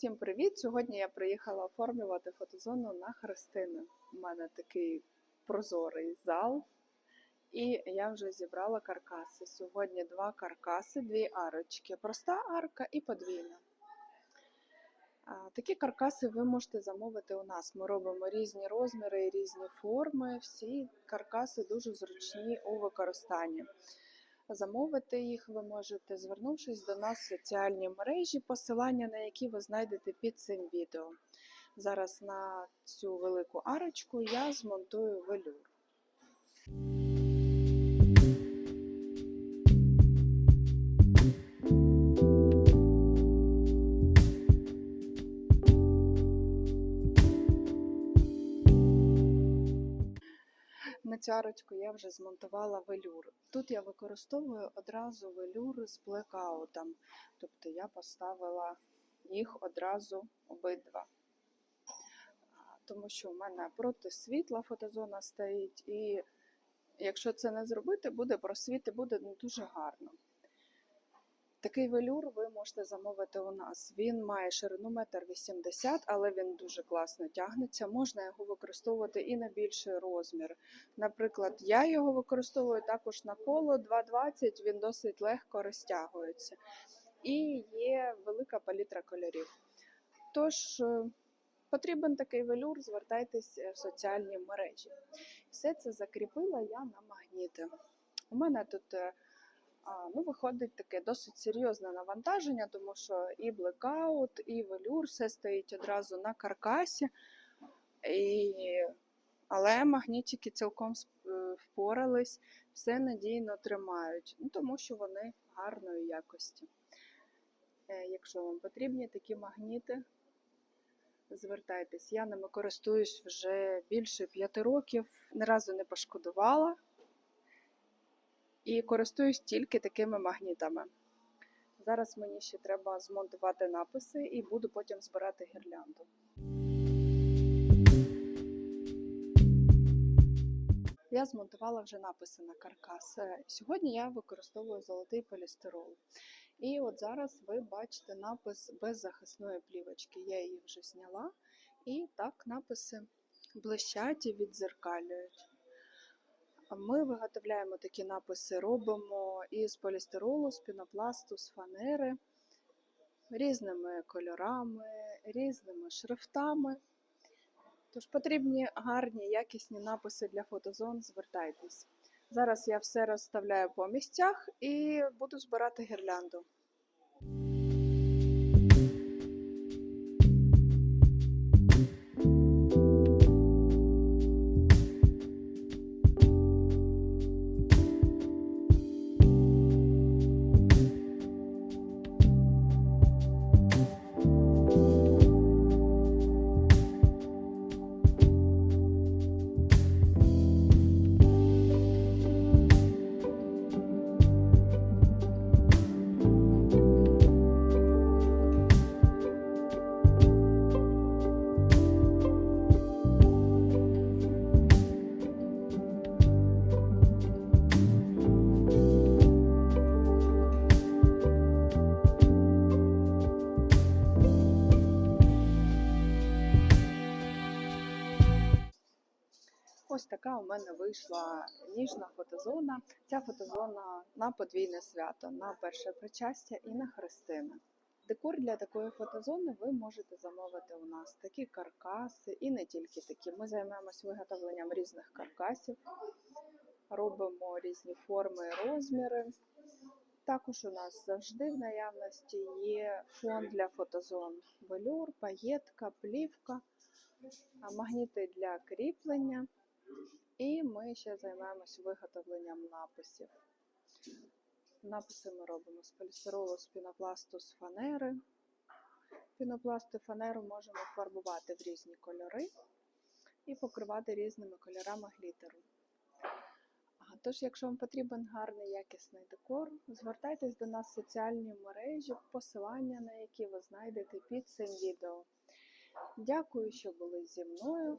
Всім привіт! Сьогодні я приїхала оформлювати фотозону на Христини. У мене такий прозорий зал, і я вже зібрала каркаси. Сьогодні два каркаси, дві арочки. Проста арка і подвійна. Такі каркаси ви можете замовити у нас. Ми робимо різні розміри різні форми. Всі каркаси дуже зручні у використанні. Замовити їх ви можете, звернувшись до нас в соціальні мережі, посилання на які ви знайдете під цим відео. Зараз на цю велику арочку я змонтую велюр. На цю арочку я вже змонтувала велюр. Тут я використовую одразу велюр з блекаутом, тобто я поставила їх одразу обидва. Тому що в мене проти світла фотозона стоїть, і якщо це не зробити, буде просвіти, буде не дуже гарно. Такий велюр ви можете замовити у нас. Він має ширину 1,80 м, але він дуже класно тягнеться. Можна його використовувати і на більший розмір. Наприклад, я його використовую також на коло 2,20, він досить легко розтягується. І є велика палітра кольорів. Тож, е, потрібен такий велюр, звертайтесь в соціальні мережі. Все це закріпила я на магніти. У мене тут е, ну, виходить таке досить серйозне навантаження, тому що і блекаут, і велюр, все стоїть одразу на каркасі. І... Але магнітики цілком е, впорались, все надійно тримають, ну, тому що вони гарної якості. Е, Якщо вам потрібні такі магніти, звертайтесь. Я ними користуюсь вже більше п'яти років, ні разу не пошкодувала і користуюсь тільки такими магнітами. Зараз мені ще треба змонтувати написи і буду потім збирати гірлянду. Я змонтувала вже написи на каркас. Сьогодні я використовую золотий полістирол. І от зараз ви бачите напис без захисної плівочки. Я її вже зняла. І так написи блищать і відзеркалюють. Ми виготовляємо такі написи, робимо із полістиролу, з пінопласту, з фанери, різними кольорами, різними шрифтами. Тож потрібні гарні, якісні написи для фотозон, звертайтесь. Зараз я все розставляю по місцях і буду збирати гірлянду. Ось така у мене вийшла ніжна фотозона. Ця фотозона на подвійне свято, на перше причастя і на хрестини. Декор для такої фотозони ви можете замовити у нас такі каркаси і не тільки такі. Ми займаємось виготовленням різних каркасів, робимо різні форми і розміри. Також у нас завжди в наявності є фон для фотозон: велюр, паєтка, плівка, магніти для кріплення. І ми ще займаємося виготовленням написів. Написи ми робимо з полістиролу, з пінопласту, з фанери. Пінопласт і фанеру можемо фарбувати в різні кольори і покривати різними кольорами глітеру. Тож, якщо вам потрібен гарний якісний декор, звертайтесь до нас в соціальні мережі, посилання на які ви знайдете під цим відео. Дякую, що були зі мною,